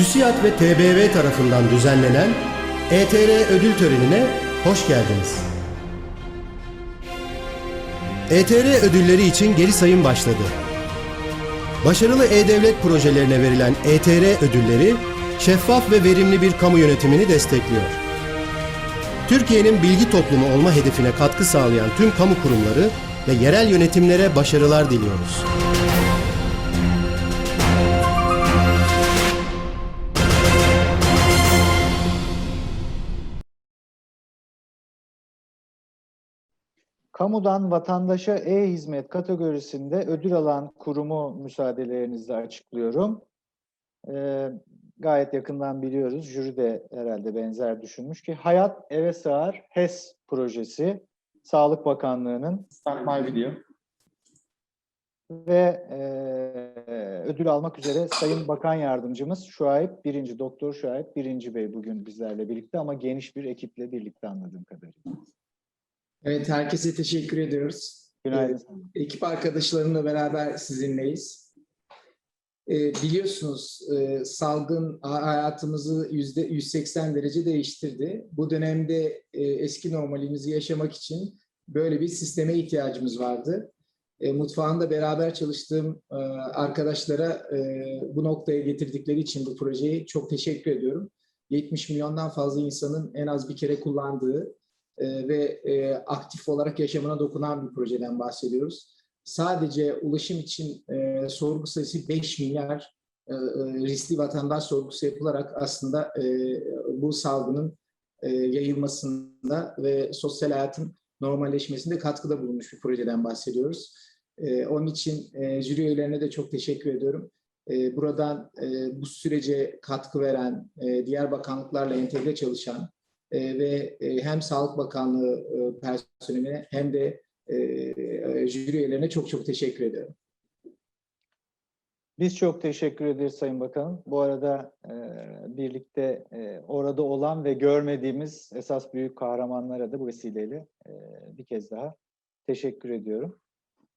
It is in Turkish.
TÜSİAD ve TBV tarafından düzenlenen ETR ödül törenine hoş geldiniz. ETR ödülleri için geri sayım başladı. Başarılı e-devlet projelerine verilen ETR ödülleri şeffaf ve verimli bir kamu yönetimini destekliyor. Türkiye'nin bilgi toplumu olma hedefine katkı sağlayan tüm kamu kurumları ve yerel yönetimlere başarılar diliyoruz. Kamudan vatandaşa e-hizmet kategorisinde ödül alan kurumu müsaadelerinizle açıklıyorum. Ee, gayet yakından biliyoruz. Jüri de herhalde benzer düşünmüş ki Hayat Eve Sığar HES projesi Sağlık Bakanlığı'nın my video. ve eee, ödül almak üzere Sayın Bakan Yardımcımız Şuayb Birinci, Doktor Şuayb Birinci Bey bugün bizlerle birlikte ama geniş bir ekiple birlikte anladığım kadarıyla. Evet, herkese teşekkür ediyoruz. Günaydın. Ekip arkadaşlarımla beraber sizinleyiz. Ee, biliyorsunuz e, salgın ha- hayatımızı yüzde 180 derece değiştirdi. Bu dönemde e, eski normalimizi yaşamak için böyle bir sisteme ihtiyacımız vardı. E, mutfağında beraber çalıştığım e, arkadaşlara e, bu noktaya getirdikleri için bu projeyi çok teşekkür ediyorum. 70 milyondan fazla insanın en az bir kere kullandığı e, ve e, aktif olarak yaşamına dokunan bir projeden bahsediyoruz. Sadece ulaşım için e, sorgu sayısı 5 milyar e, riskli vatandaş sorgusu yapılarak aslında bu salgının yayılmasında ve sosyal hayatın normalleşmesinde katkıda bulunmuş bir projeden bahsediyoruz. E, onun için e, jüri üyelerine de çok teşekkür ediyorum. Buradan bu sürece katkı veren, diğer bakanlıklarla entegre çalışan e, ve e, hem Sağlık Bakanlığı e, personeline hem de e, e, jüri üyelerine çok çok teşekkür ediyorum. Biz çok teşekkür ederiz Sayın Bakanım. Bu arada e, birlikte e, orada olan ve görmediğimiz esas büyük kahramanlara da bu vesileyle e, bir kez daha teşekkür ediyorum.